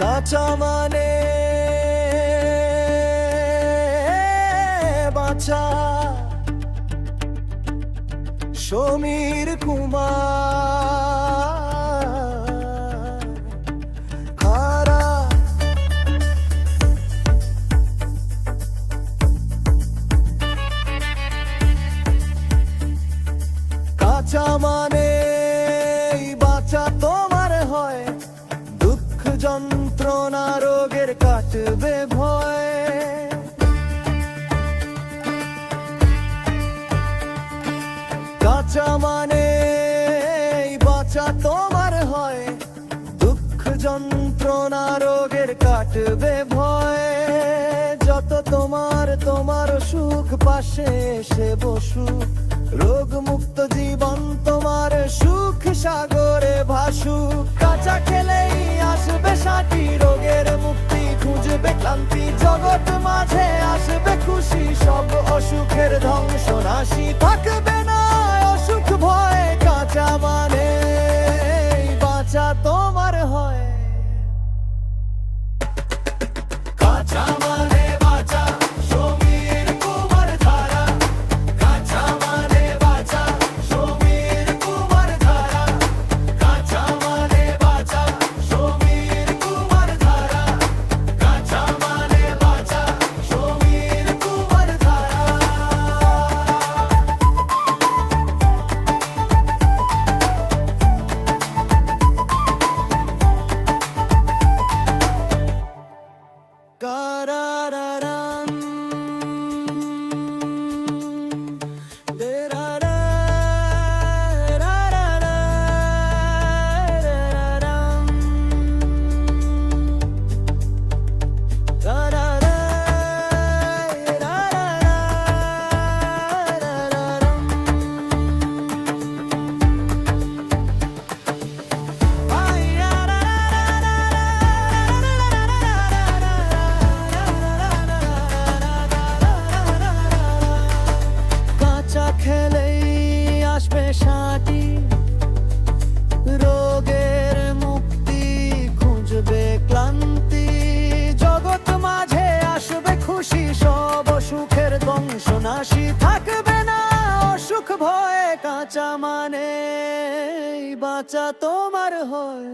কাঁচা মানে বাঁচা সমীর কুমার। কাঁচা মানে বাঁচা তোমার হয়। দুঃখ যন্ত্রণা রোগের কাটবে ভয়। কাঁচা মানে বাঁচা তোমার হয়। দুঃখ যন্ত্রণা রোগের কাটবে ভয়। যত তোমার তোমার সুখ পাশে এসে বসু। রোগ মুক্ত জীবন তোমার সুখ সাগরে ভাসু। কাঁচা খেলেই আসবে সাথী রোগের মুক্তি, খুঁজবে ক্লান্তি জগৎ মাঝে God. সব সুখের ধ্বংস নাশি থাকবে না। অসুখ ভয়ে কাঁচা মানে বাঁচা তোমার হয়।